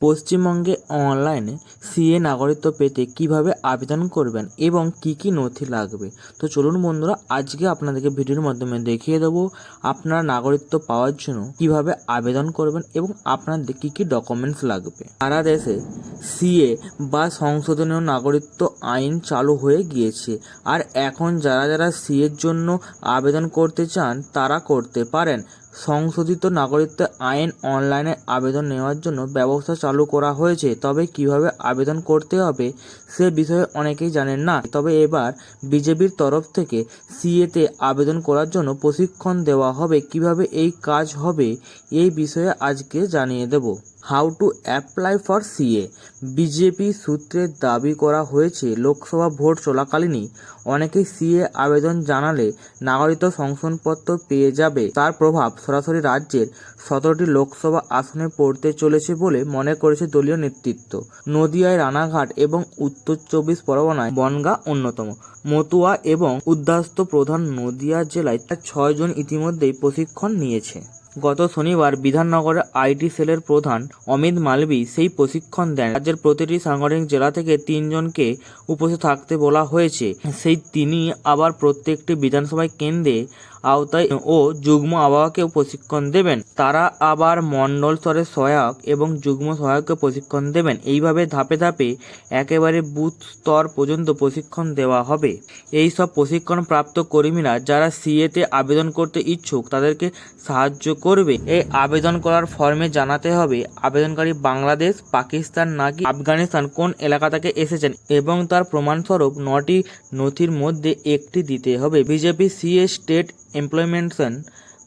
পশ্চিমবঙ্গে অনলাইনে সিএ নাগরিকত্ব পেতে কীভাবে আবেদন করবেন এবং কী কী নথি লাগবে? তো চলুন বন্ধুরা, আজকে আপনাদেরকে ভিডিওর মাধ্যমে দেখিয়ে দেবো আপনারা নাগরিকত্ব পাওয়ার জন্য কীভাবে আবেদন করবেন এবং আপনাদের কী কী ডকুমেন্টস লাগবে। সারা দেশে সিএ বা সংশোধনীয় নাগরিকত্ব আইন চালু হয়ে গিয়েছে আর এখন যারা যারা সিএর জন্য আবেদন করতে চান তারা করতে পারেন। সংশোধিত নাগরিকত্ব আইন অনলাইনে আবেদন নেওয়ার জন্য ব্যবস্থা চালু করা হয়েছে। তবে কীভাবে আবেদন করতে হবে সে বিষয়ে অনেকেই জানেন না। তবে এবার বিজেপির তরফ থেকে সিএতে আবেদন করার জন্য প্রশিক্ষণ দেওয়া হবে। কীভাবে এই কাজ হবে, এই বিষয়ে আজকে জানিয়ে দেব। How to apply for CA. BJP সূত্রে দাবি করা হয়েছে, লোকসভা ভোট চলাকালীনই অনেকেই সিএ আবেদন জানালে নাগরিকত্ব সংশোধনপত্র পেয়ে যাবে। তার প্রভাব সরাসরি রাজ্যের সতেরোটি লোকসভা আসনে পড়তে চলেছে বলে মনে করেছে দলীয় নেতৃত্ব। নদিয়ায় রানাঘাট এবং উত্তর চব্বিশ পরগনায় বনগাঁ অন্যতম। মতুয়া এবং উদ্বাস্ত প্রধান নদিয়া জেলায় ছয়জন ইতিমধ্যেই প্রশিক্ষণ নিয়েছে। গত শনিবার বিধাননগরের আইটি সেলের প্রধান অমিত মালবি সেই প্রশিক্ষণ দেন। রাজ্যের প্রতিটি সাংগঠনিক জেলা থেকে তিনজনকে উপস্থিত থাকতে বলা হয়েছে। সেই তিনি আবার প্রত্যেকটি বিধানসভায় কেন্দ্রে আওতায় ও যুগ্ম আবহাওয়াকেও প্রশিক্ষণ দেবেন। তারা আবার মণ্ডল স্তরের সহায়ক এবং যুগ্ম সহায়ককে প্রশিক্ষণ দেবেন। এইভাবে ধাপে ধাপে একেবারে বুথ স্তর পর্যন্ত প্রশিক্ষণ দেওয়া হবে। এই সব প্রশিক্ষণপ্রাপ্ত কর্মীরা যারা সিএতে আবেদন করতে ইচ্ছুক, তাদেরকে সাহায্য করবে। এই আবেদন করার ফর্মে জানাতে হবে, আবেদনকারী বাংলাদেশ, পাকিস্তান নাকি আফগানিস্তান কোন এলাকা থেকে এসেছেন এবং তার প্রমাণস্বরূপ নটি নথির মধ্যে একটি দিতে হবে। BJP, CA, state Employment employments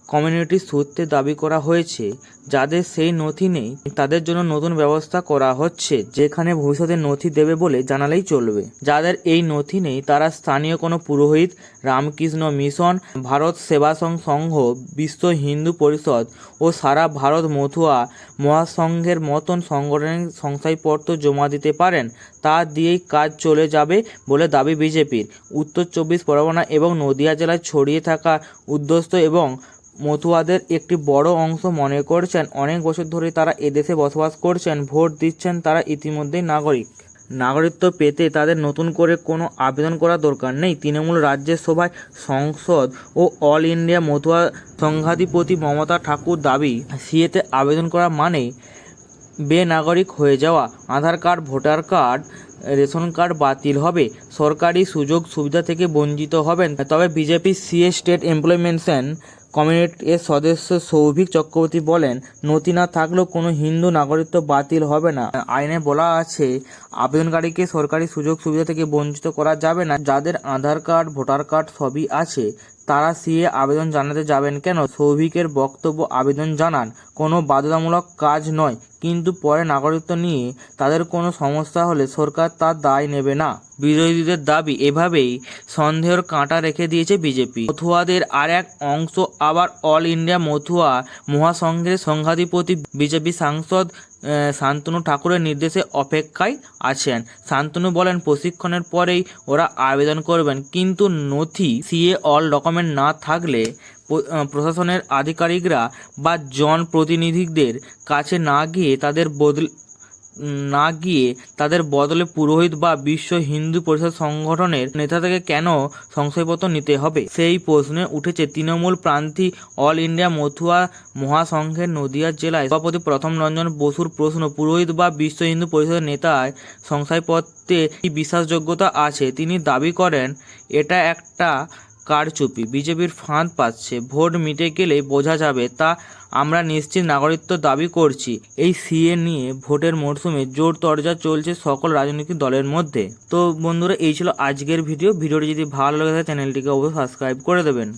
community সূত্রে দাবি করা হয়েছে, যাদের সেই নথি নেই, তাদের জন্য নতুন ব্যবস্থা করা হচ্ছে, যেখানে ভবিষ্যতে নথি দেবে বলে জানালেই চলবে। যাদের এই নথি নেই, তারা স্থানীয় কোনো পুরোহিত, রামকৃষ্ণ মিশন, ভারত সেবাসং সংঘ, বিশ্ব হিন্দু পরিষদ ও সারা ভারত মথুয়া মহাসংঘের মতন সংগঠনের শংসাপত্র জমা দিতে পারেন, তা দিয়েই কাজ চলে যাবে বলে দাবি বিজেপির। উত্তর চব্বিশ পরগনা এবং নদিয়া জেলায় ছড়িয়ে থাকা উদ্যস্ত এবং মতুয়াদের একটি বড় অংশ মনে করছেন, অনেক বছর ধরে তারা এদেশে বসবাস করছেন, ভোট দিচ্ছেন তারা ইতিমধ্যেই নাগরিক। নাগরিকত্ব পেতে তাদের নতুন করে কোনো আবেদন করার দরকার নেই। তৃণমূল রাজ্যের সভায় সংসদ ও অল ইন্ডিয়া মতুয়া সংঘাধিপতি মমতা ঠাকুর দাবি, সিএতে আবেদন করা মানে বেনাগরিক হয়ে যাওয়া, Aadhaar card, voter card, ration card বাতিল হবে, সরকারি সুযোগ সুবিধা থেকে বঞ্চিত হবেন। তবে বিজেপি সিএ স্টেট এমপ্লয়মেন্টসন কমিউনিটি এর সদস্য সৌভিক চক্রবর্তী বলেন, নথি না থাকলেও কোনো হিন্দু নাগরিকত্ব বাতিল হবে না। আইনে বলা আছে, আবেদনকারীকে সরকারি সুযোগ সুবিধা থেকে বঞ্চিত করা যাবে না। যাদের আধার কার্ড, ভোটার কার্ড সবই আছে। তারা সিএ আবেদন জানাতে যাবেন কেন? সৌভিকের বক্তব্য আবেদন জানান, কোনো বাধ্যতামূলক কাজ নয়, কিন্তু পরে নাগরিকত্ব নিয়ে তাদের কোনো সমস্যা হলে সরকার তার দায় নেবে না। বিরোধীদের দাবি এভাবেই সন্দেহের কাঁটা রেখে দিয়েছে বিজেপি। মথুয়াদের আর এক অংশ আবার অল ইন্ডিয়া মথুয়া মহাসংঘের সংঘাধিপতি বিজেপি সাংসদ শান্তনু ঠাকুরের নির্দেশে অপেক্ষায় আছেন। শান্তনু বলেন, প্রশিক্ষণের পরেই ওরা আবেদন করবেন, কিন্তু নথি সিএ অল ডকুমেন্ট না থাকলে প্রশাসনের আধিকারিকরা বা জনপ্রতিনিধিদের কাছে না গিয়ে তাদের বদল না গিয়ে তাদের বদলে পুরোহিত বা বিশ্ব হিন্দু পরিষদ সংগঠনের নেতা থেকে কেন সংশয়পত্র নিতে হবে? সেই প্রশ্নে উঠেছে তৃণমূল প্রান্তি অল ইন্ডিয়া মথুয়া মহাসংঘের নদিয়া জেলায় সভাপতি প্রথম রঞ্জন বসুর প্রশ্ন, পুরোহিত বা বিশ্ব হিন্দু পরিষদের নেতায় সংশয়পত্রে কি বিশ্বাসযোগ্যতা আছে? তিনি দাবি করেন, এটা একটা কারচুপি। বিজেপির ফাঁদ পাচ্ছে। ভোট মিটে গেলে বোঝা যাবে তা আমরা নিশ্চিত নাগরিকত্ব দাবি করছি। এই সিএ নিয়ে ভোটের মরশুমে জোর তরজা চলছে সকল রাজনৈতিক দলের মধ্যে। তো বন্ধুরা, এই ছিল আজকের ভিডিও। ভিডিওটি যদি ভালো লাগে চ্যানেলটিকে অবশ্যই সাবস্ক্রাইব করে দেবেন।